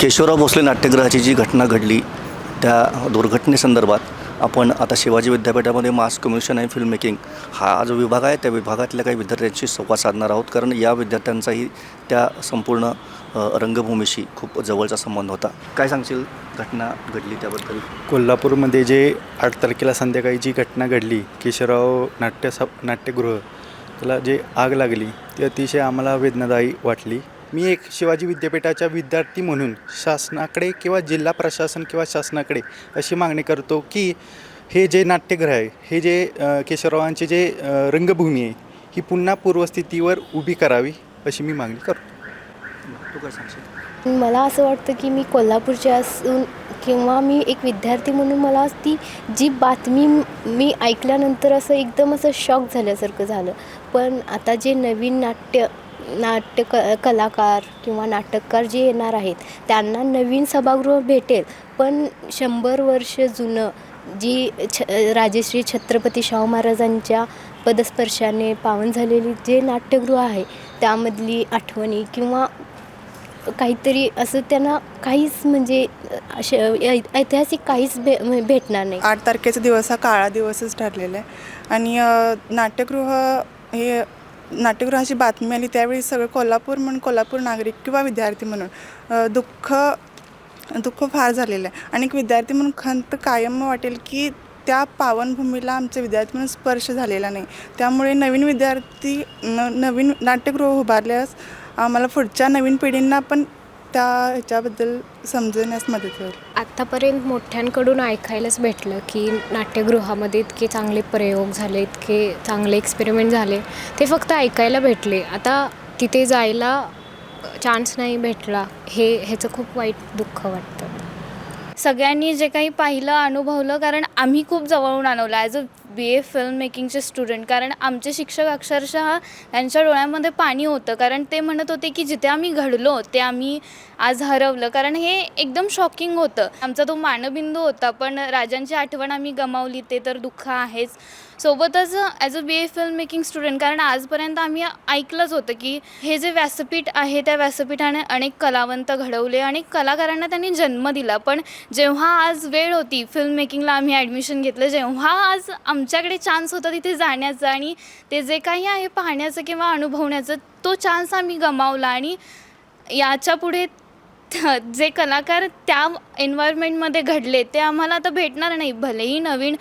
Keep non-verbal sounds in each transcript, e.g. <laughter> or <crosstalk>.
केशवराव भोसले नाट्यगृहाची जी घटना घडली त्या दुर्घटनेसंदर्भात आपण आता शिवाजी विद्यापीठामध्ये मास कम्युनिकेशन आणि फिल्म मेकिंग हा जो विभाग आहे त्या विभागातल्या काही विद्यार्थ्यांशी संवाद साधणार आहोत. कारण या विद्यार्थ्यांचाही त्या संपूर्ण रंगभूमीशी खूप जवळचा संबंध होता. काय सांगशील घटना घडली त्याबद्दल? कोल्हापूरमध्ये जे आठ तारखेला संध्याकाळी जी घटना घडली केशवराव नाट्य नाट्यगृह त्याला जे आग लागली ती अतिशय आम्हाला वेदनादायी वाटली. मी एक शिवाजी विद्यापीठाच्या विद्यार्थी म्हणून शासनाकडे किंवा जिल्हा प्रशासन किंवा शासनाकडे अशी मागणी करतो की हे जे नाट्यगृह आहे हे जे केशवरावांचे जे रंगभूमी आहे ही पुन्हा पूर्वस्थितीवर उभी करावी अशी मी मागणी करतो. तू काय सांगशील? मला असं वाटतं की मी कोल्हापूरची असून किंवा मी एक विद्यार्थी म्हणून मला ती जी बातमी मी ऐकल्यानंतर असं एकदम असं शॉक झाल्यासारखं झालं. पण आता जे नवीन नाट्य नाट्य क कलाकार किंवा नाटककार जे येणार आहेत त्यांना नवीन सभागृह भेटेल. पण शंभर वर्ष जुनं जी छ राजश्री छत्रपती शाहू महाराजांच्या पदस्पर्शाने पावन झालेली जे नाट्यगृह आहे त्यामधली आठवणी किंवा काहीतरी असं त्यांना काहीच म्हणजे असे ऐ- ऐतिहासिक काहीच भे भेटणार नाही. आठ तारखेचा दिवस हा काळा दिवसच ठरलेला आहे. आणि नाट्यगृह हे नाट्यगृहाची बातमी आली त्यावेळी सगळं कोल्हापूर म्हणून कोल्हापूर नागरिक किंवा विद्यार्थी म्हणून दुःख दुःख फार झालेलं आहे. आणि एक विद्यार्थी म्हणून खंत कायम वाटेल की त्या पावनभूमीला आमचे विद्यार्थी म्हणून स्पर्श झालेला नाही. त्यामुळे नवीन विद्यार्थी न नवीन नाट्यगृह उभारल्यास आम्हाला पुढच्या नवीन पिढींना पण त्या ह्याच्याबद्दल समजण्यास मदत होईल. आत्तापर्यंत मोठ्यांकडून ऐकायलाच भेटलं की नाट्यगृहामध्ये इतके चांगले प्रयोग झाले इतके चांगले एक्सपेरिमेंट झाले. ते फक्त ऐकायला भेटले. आता तिथे जायला चान्स नाही भेटला. हे ह्याचं खूप वाईट दुःख वाटतं. सगळ्यांनी जे काही पाहिलं अनुभवलं कारण आम्ही खूप जवळून अनुभवलं as a B A film मेकिंगचे student कारण आमचे शिक्षक अक्षरशः त्यांच्या डोळ्यामध्ये पाणी होतं. कारण ते म्हणत होते की जिथे आम्ही घडलो ते आम्ही आज हरवलं. कारण हे एकदम शॉकिंग होतं. आमचा तो मानबिंदू होता पण राजांची आठवण आम्ही गमावली. ते तर दुःख आहेच. सोबतच as a B A film making student कारण आजपर्यंत आम्ही ऐकलंच होतं की हे जे व्यासपीठ आहे त्या व्यासपीठाने अनेक कलावंत घडवले. अनेक कलाकारांना त्यांनी जन्म दिला. पण जेव्हा आज वेळ होती फिल्म मेकिंगला आम्ही ॲडमिशन घेतलं जेव्हा आज आमच्याकडे चान्स होता तिथे जाण्याचा आणि ते जे काही आहे पाहण्याचं किंवा अनुभवण्याचं तो चान्स आम्ही गमावला आणि याच्यापुढे <laughs> जे कलाकार त्या एन्व्हायरमेंटमध्ये घडले ते आम्हाला आता भेटणार नाही. भलेही नवीन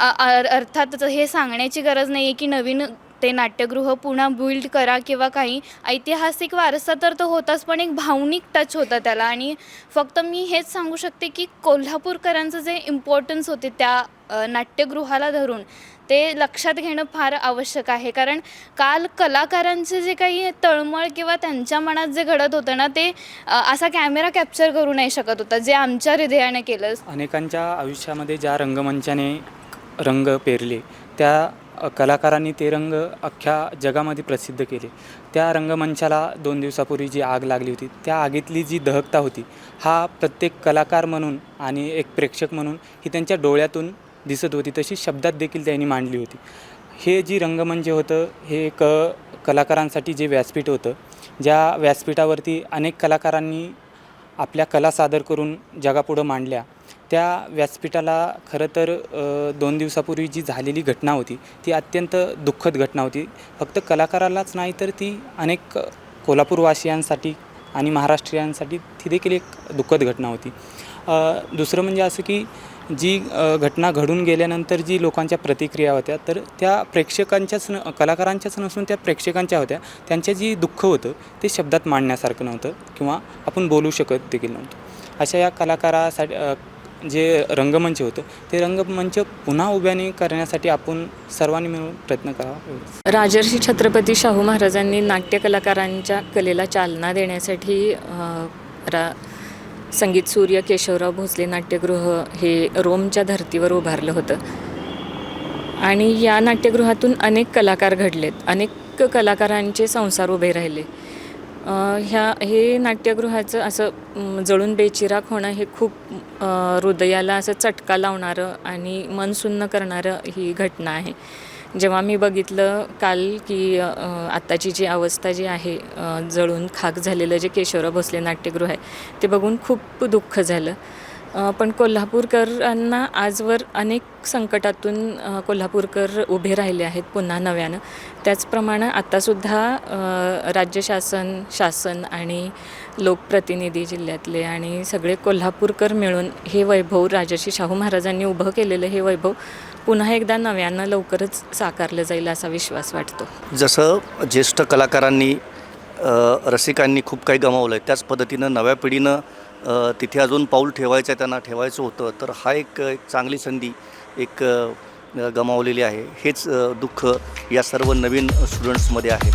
अर्थात अर्थातच हे सांगण्याची गरज नाही आहे की नवीन ते नाट्यगृह पुन्हा बिल्ड करा किंवा काही. ऐतिहासिक वारसा तर तो होताच पण एक भावनिक टच होता त्याला. आणि फक्त मी हेच सांगू शकते की कोल्हापूरकरांचं जे इम्पॉर्टन्स होते त्या नाट्यगृहाला धरून ते लक्षात घेणं फार आवश्यक आहे. कारण काल कलाकारांचे जे काही तळमळ किंवा त्यांच्या मनात जे घडत होतं ना ते असा कॅमेरा कॅप्चर करू नाही शकत होता जे आमच्या हृदयाने केलं. अनेकांच्या आयुष्यामध्ये ज्या रंगमंचाने रंग पेरले त्या कलाकारांनी ते रंग अख्ख्या जगामध्ये प्रसिद्ध केले. त्या रंगमंचाला दोन दिवसापूर्वी जी आग लागली होती त्या आगीतली जी दहकता होती हा प्रत्येक कलाकार म्हणून आणि एक प्रेक्षक म्हणून ही त्यांच्या डोळ्यातून दिसत होती तशी शब्दात देखील त्यांनी मांडली होती. हे जी रंगमंच होतं हे एक कलाकारांसाठी जे व्यासपीठ होतं ज्या व्यासपीठावरती अनेक कलाकारांनी आपल्या कला सादर करून जगापुढं मांडल्या. त्या व्यासपीठाला खरं तर दोन दिवसापूर्वी जी झालेली घटना होती ती अत्यंत दुःखद घटना होती. फक्त कलाकारालाच नाही तर ती अनेक कोल्हापूरवासियांसाठी आणि महाराष्ट्रीयांसाठी ती देखील एक दुःखद घटना होती. दुसरं म्हणजे असं की जी घटना घडून गेल्यानंतर जी लोकांच्या प्रतिक्रिया होत्या तर त्या प्रेक्षकांच्याच न कलाकारांच्याच नसून त्या प्रेक्षकांच्या होत्या. त्यांच्या जी दुःख होतं ते शब्दात मांडण्यासारखं नव्हतं किंवा आपण बोलू शकत देखील नव्हतं. अशा या कलाकारासाठी जे रंगमंच होतं ते रंगमंच पुन्हा उभ्याने करण्यासाठी आपण सर्वांनी मिळून प्रयत्न करावा. राजर्षी छत्रपती शाहू महाराजांनी नाट्य कलाकारांच्या कलेला चालना देण्यासाठी रा संगीत सूर्य केशवराव भोसले नाट्यगृह हे रोमच्या धर्तीवर उभारलं होतं. आणि या नाट्यगृहातून अनेक कलाकार घडलेत. अनेक कलाकारांचे संसार उभे राहिले. ह्या हे नाट्यगृहाचं असं जळून बेचिराख होणं हे खूप हृदयाला असं चटका लावणारं आणि मन सुन्न करणारं ही घटना आहे. जेव्हा मी बघितलं काल की आत्ताची जी अवस्था जी आहे जळून खाक झालेलं जे केशवराव भोसले नाट्यगृह आहे ते बघून खूप दुःख झालं. पण कोल्हापूरकरांना आजवर अनेक संकटातून कोल्हापूरकर उभे राहिले आहेत पुन्हा नव्यानं. त्याचप्रमाणे आत्तासुद्धा राज्य शासन शासन आणि लोकप्रतिनिधी जिल्ह्यातले आणि सगळे कोल्हापूरकर मिळून हे वैभव राजर्षी शाहू महाराजांनी उभं केलेलं हे वैभव पुन्हा एकदा नव्यानं लवकरच साकारलं जाईल असा विश्वास वाटतो. जसं ज्येष्ठ कलाकारांनी रसिकांनी खूप काही गमावलं आहे त्याच पद्धतीनं नव्या पिढीनं तिथे अजून पाऊल ठेवायचं आहे त्यांना ठेवायचं होतं तर हा एक एक चांगली संधी एक गमावलेली आहे. हेच दुःख या सर्व नवीन स्टुडंट्समध्ये आहे.